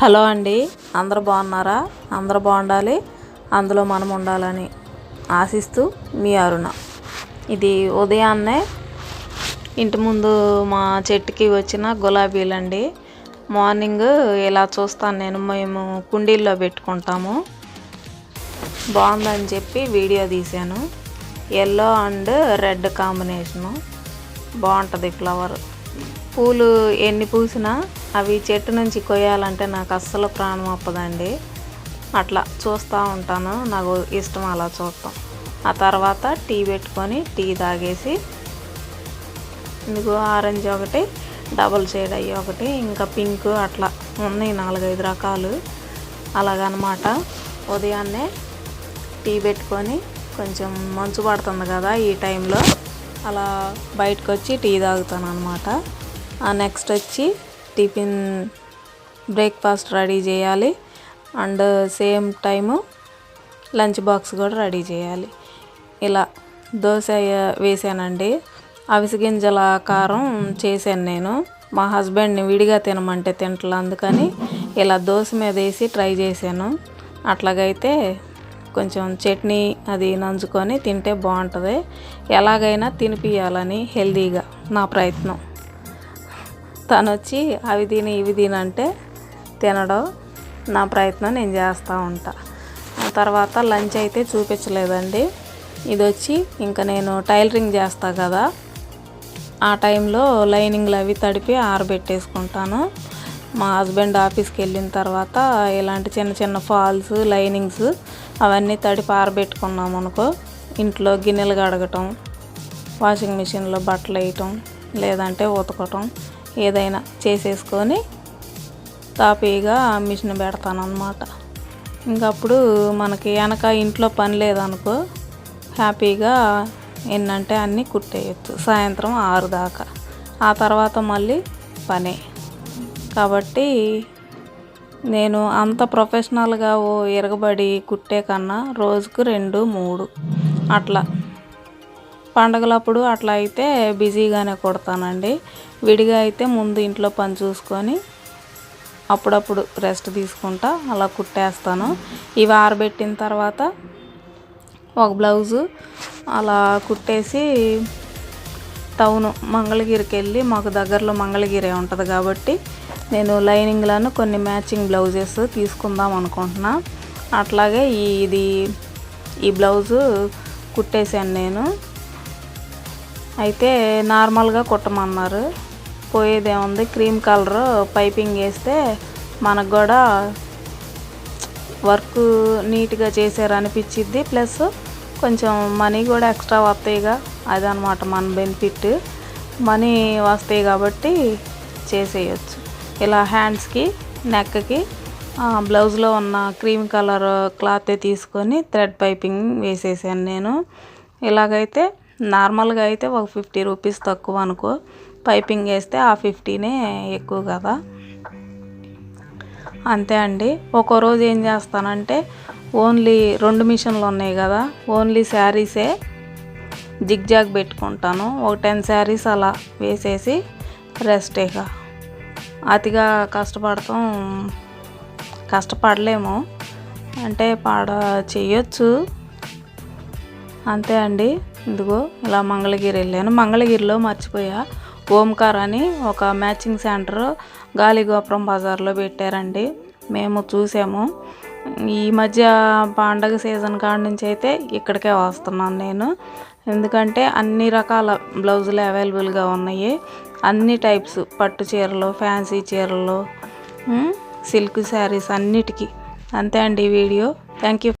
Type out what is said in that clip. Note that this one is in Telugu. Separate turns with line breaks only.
హలో అండి. అందరు బాగున్నారా? అందరు బాగుండాలి. అందులో మనం ఉండాలని ఆశిస్తూ మీ అరుణ. ఇది ఉదయాన్నే ఇంటి ముందు మా చెట్టుకి వచ్చిన గులాబీలండి. మార్నింగ్ ఇలా చూస్తాను నేను మేము కుండీల్లో పెట్టుకుంటాము. బాగుందని చెప్పి వీడియో తీశాను. Yellow and red combination. బాగుంటుంది ఫ్లవర్. పూలు ఎన్ని పూసినా అవి చెట్టు నుంచి కొయ్యాలంటే నాకు అస్సలు ప్రాణం అప్పదండి. అట్లా చూస్తూ ఉంటాను. నాకు ఇష్టం అలా చూస్తాం ఆ తర్వాత టీ పెట్టుకొని టీ తాగేసి ఇందుకు ఆరెంజ్ ఒకటి డబుల్ షేడ్ అయ్యి ఒకటి ఇంకా పింక్ అట్లా ఉన్నాయి నాలుగైదు రకాలు. అలాగనమాట. ఉదయాన్నే టీ పెట్టుకొని కొంచెం మంచు పడుతుంది కదా ఈ టైంలో. అలా బయటకు వచ్చి టీ తాగుతాను అనమాట నెక్స్ట్ వచ్చి టిఫిన్ బ్రేక్ఫాస్ట్ రెడీ చేయాలి. And same time lunch box కూడా రెడీ చేయాలి. ఇలా దోశ వేసానండి. అవిసగింజల కారం చేశాను నేను. మా హస్బెండ్ని విడిగా తినమంటే తింటలు అందుకని ఇలా దోశ మీద వేసి ట్రై చేశాను. అట్లాగైతే కొంచెం చట్నీ అది నంచుకొని తింటే బాగుంటుంది. ఎలాగైనా తినిపియాలని హెల్తీగా నా ప్రయత్నం. తను వచ్చి అవి తిని ఇవి తినంటే తినడం నా ప్రయత్నం నేను చేస్తూ ఉంటా. తర్వాత లంచ్ అయితే చూపించలేదండి. ఇది వచ్చి ఇంకా నేను టైలరింగ్ చేస్తా కదా. ఆ టైంలో లైనింగ్లు అవి తడిపి ఆరబెట్టేసుకుంటాను. మా హస్బెండ్ ఆఫీస్కి వెళ్ళిన తర్వాత ఇలాంటి చిన్న చిన్న ఫాల్స్ లైనింగ్స్ అవన్నీ తడిపి ఆరబెట్టుకున్నాం అనుకో ఇంట్లో గిన్నెలు కడగటం వాషింగ్ మిషన్లో బట్టలు వేయటం లేదంటే ఉతకటం ఏదైనా చేసేసుకొని తాపీగా మిషన్ పెడతాను అనమాట ఇంకప్పుడు మనకి వెనక ఇంట్లో పని లేదనుకో హ్యాపీగా ఎన్నంటే అన్నీ కుట్టేయచ్చు సాయంత్రం ఆరు దాకా. ఆ తర్వాత మళ్ళీ పనే. కాబట్టి నేను అంత ప్రొఫెషనల్గా ఓ ఎరగబడి కుట్టే కన్నా రోజుకు రెండు మూడు అట్లా. పండగలప్పుడు అట్లా అయితే బిజీగానే కుడతానండి. విడిగా అయితే ముందు ఇంట్లో పని చూసుకొని అప్పుడప్పుడు రెస్ట్ తీసుకుంటా అలా కుట్టేస్తాను. ఇవి ఆరబెట్టిన తర్వాత ఒక బ్లౌజు అలా కుట్టేసి టౌన్ మంగళగిరికి వెళ్ళి మాకు దగ్గరలో మంగళగిరి ఉంటుంది కాబట్టి నేను లైనింగ్లను కొన్ని మ్యాచింగ్ బ్లౌజెస్ తీసుకుందాం అనుకుంటున్నా. అట్లాగే ఇది ఈ బ్లౌజు కుట్టేశాను నేను. అయితే నార్మల్గా కుట్టమన్నారు. పోయేదేముంది క్రీమ్ కలర్ పైపింగ్ వేస్తే మనకు కూడా వర్క్ నీట్గా చేశారు ప్లస్ కొంచెం మనీ కూడా ఎక్స్ట్రా వస్తాయిగా. అదనమాట మన బెనిఫిట్. మనీ వస్తాయి కాబట్టి చేసేయచ్చు. ఇలా హ్యాండ్స్కి నెక్కి బ్లౌజ్లో ఉన్న క్రీమ్ కలర్ క్లాత్ తీసుకొని థ్రెడ్ పైపింగ్ వేసేసాను నేను. ఇలాగైతే నార్మల్గా అయితే ఒక ఫిఫ్టీ రూపీస్ తక్కువ అనుకో. పైపింగ్ వేస్తే ఆ ఫిఫ్టీనే ఎక్కువ కదా. అంతే అండి. ఒక రోజు ఏం చేస్తానంటే ఓన్లీ రెండు మిషన్లు ఉన్నాయి కదా. ఓన్లీ శారీసే జిగ్జాగ్ పెట్టుకుంటాను. ఒక టెన్ శారీస్ అలా వేసేసి రెస్ట్ ఇక. అతిగా కష్టపడతాం. కష్టపడలేము. అంటే పాడ చేయొచ్చు అంతే అండి. ఇదిగో ఇలా మంగళగిరి వెళ్ళాను. మంగళగిరిలో మర్చిపోయా. ఓంకార్ అని ఒక మ్యాచింగ్ సెంటర్ గాలిగోపురం బజార్లో పెట్టారండి. మేము చూసాము. ఈ మధ్య పండగ సీజన్ కాడ నుంచి అయితే ఇక్కడికే వస్తున్నాను నేను. ఎందుకంటే అన్ని రకాల బ్లౌజులు అవైలబుల్గా ఉన్నాయి. అన్ని టైప్స్ పట్టు చీరలు ఫ్యాన్సీ చీరలు సిల్క్ శారీస్ అన్నిటికీ. అంతే అండి వీడియో. Thank you.